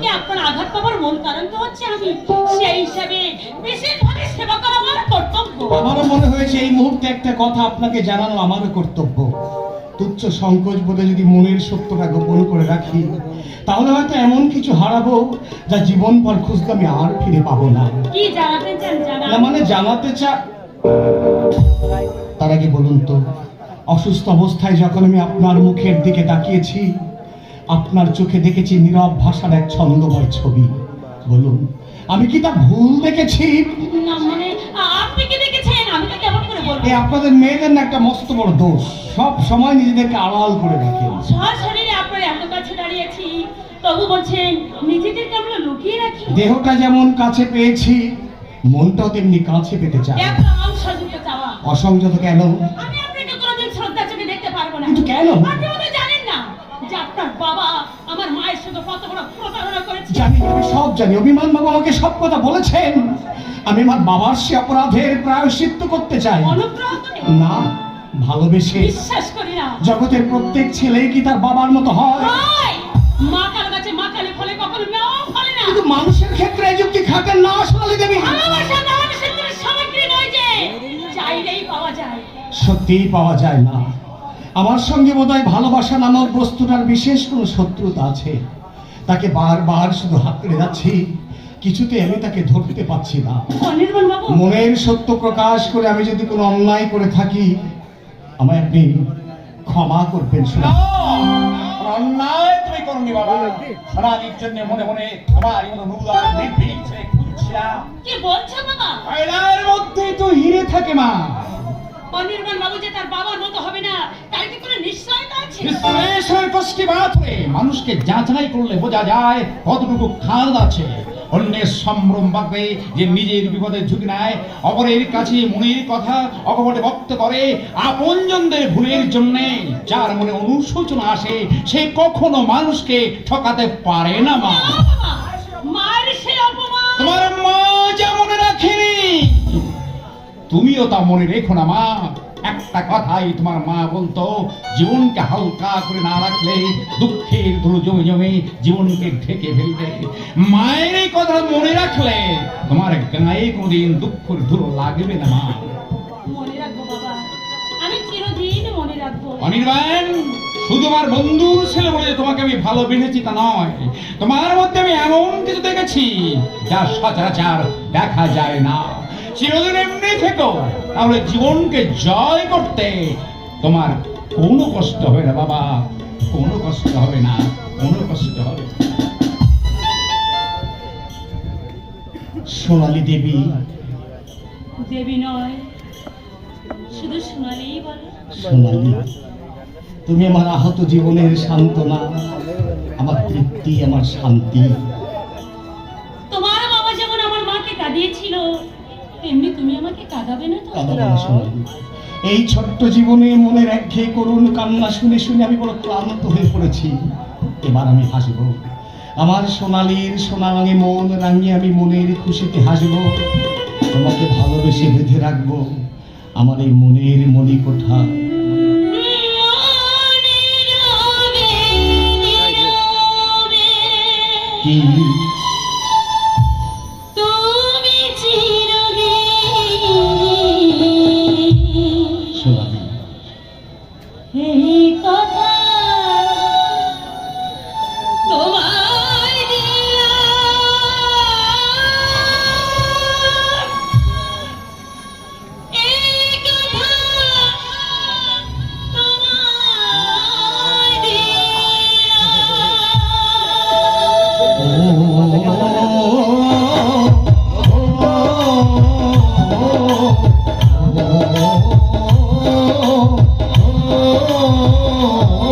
আমাকে আপনার আঘাত পাবার মূল কারণ তো হচ্ছে আমি। সেই হিসাবে বিশেষভাবে সেবা করা আমার কর্তব্য। আমারও মনে হয়েছে এই মুহূর্তে একটা কথা আপনাকে জানানো আমারও কর্তব্য। তুচ্ছ সংকোচ বোধে যদি মনের সত্যটা গোপন করে রাখি তাহলে হয়তো এমন কিছু হারাবো যা জীবন পর খুঁজতে আমি আর ফিরে পাবো না। কি জানাতে চান? না জানান মানে জানাতে চা তার আগে বলুন তো অসুস্থ অবস্থায় যখন আমি আপনার মুখের দিকে তাকিয়েছি আপনার চোখে দেখেছি নীরব ভাষার এক ছন্দময় ছবি। বলুন আমি কি তা ভুল দেখেছি? না মানে আপনি কি দেখেছেন? আমি তো কেমন করে বলব। এই আপনাদের মেয়েদের না একটা মস্ত বড় দোষ। সব সময় নিজেদেরকে আড়াল করে রাখে সরাসরি আপনার এত কাছে দাঁড়িয়েছি তবু বলছেন নিজেদেরকে আমরা লুকিয়ে রাখি। দেহটা যেমন কাছে পেয়েছি মনটাও তেমনি কাছে পেতে চায় অসংযত কেন? আমি আপনাকে কোনোদিন শ্রদ্ধা চোখে দেখতে পারব না। কিন্তু কেন? আপনি মনে হয় জানেন না যে আপনার বাবা আমার মায়ের সাথে কত বড় প্রতারণা করেছে জানি আমি সব জানি। অভিমান বাবু আমাকে সব কথা বলেছেন। আমি আমার বাবার সে অপরাধের প্রায়শ্চিত্ত করতে চাই। না ভালোবেসে বিশ্বাস করি না। জগতের প্রত্যেক ছেলেই কি তার বাবার মতো হয়? মা কাল গাছে মা কালে ফলে কখনো নাও ফলে না। কিন্তু মানুষের ক্ষেত্রে এই যুক্তি না সোনালী দেবী। ভালোবাসা সামগ্রী নয় যে চাইলেই পাওয়া যায়। সত্যিই পাওয়া যায় না। আমার সঙ্গে বোধহয় ভালোবাসা নামক বস্তুটার বিশেষ কোনো শত্রুতা আছে। তাকে বারবার শুধু হাত হাতড়ে যাচ্ছি কিছুতে আমি তাকে ধরতে পারছি না। অনির্বাণ মনের সত্য প্রকাশ করে আমি যদি কোনো অন্যায় করে থাকি আমায় আপনি ক্ষমা করবেন শোনা অন্যায় তুমি করনি বাবা। সারাদিন জন্য মনে মনে তোমার কি বলছো বাবা? মধ্যে তো হিরে থাকে মা। অনির্বাণ বাবু যে তার বাবার মতো হবে না তার কি কোনো নিশ্চয়তা আছে? বিশ্লেষণ কষ্টি বাত হয়ে মানুষকে যাচাই করলে বোঝা যায় কতটুকু খাদ আছে। অন্যের সম্ভ্রম বাঁকবে যে নিজের ঝুঁকি নেয় অপরের কাছে মনের কথা অকপটে ব্যক্ত করে আপনজনদের ভুলের জন্য যার মনে অনুশোচনা আসে সে কখনো মানুষকে ঠকাতে পারে না মা। তোমার মা যা মনে রাখেনি তুমিও তা মনে রেখো না মা। একটা কথাই তোমার মা বলতো জীবনকে হালকা করে না রাখলে দুঃখের ধুলো জমে জমে জীবনকে ঢেকে ফেলবে। মায়ের এই কথা মনে রাখলে তোমার গায়ে কোনোদিন দুঃখের ধুলো লাগবে না মা। মনে রাখব বাবা। আমি চিরদিন মনে রাখব। অনির্বাণ শুধু আমার বন্ধুর ছেলে বলে তোমাকে আমি ভালোবেসেছি তা নয়। তোমার মধ্যে আমি এমন কিছু দেখেছি যা সচরাচর দেখা যায় না। চিরদিন এমনি থেকো। তাহলে জীবনকে জয় করতে তোমার কোনো কষ্ট হবে না বাবা। কোনো কষ্ট হবে না কোনো কষ্ট হবে না। সোনালী দেবী। দেবী নয় শুধু শোনালেই বলে। সোনালী তুমি আমার আহত জীবনের সান্ত্বনা আমার তৃপ্তি আমার শান্তি। কাঁদাবে না তো? কাঁদাবো না সোনালী এই ছোট্ট জীবনে মনের একঘেয়ে করুণ কান্না শুনে শুনে আমি বড় ক্লান্ত হয়ে পড়েছি। এবার আমি হাসব। আমার সোনালির সোনা রঙে মন রাঙিয়ে আমি মনের খুশিতে হাসব। তোমাকে ভালোবেসে বেঁধে রাখব। আমার এই মনের মণিকোঠা। কি?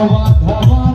কোনো বাধা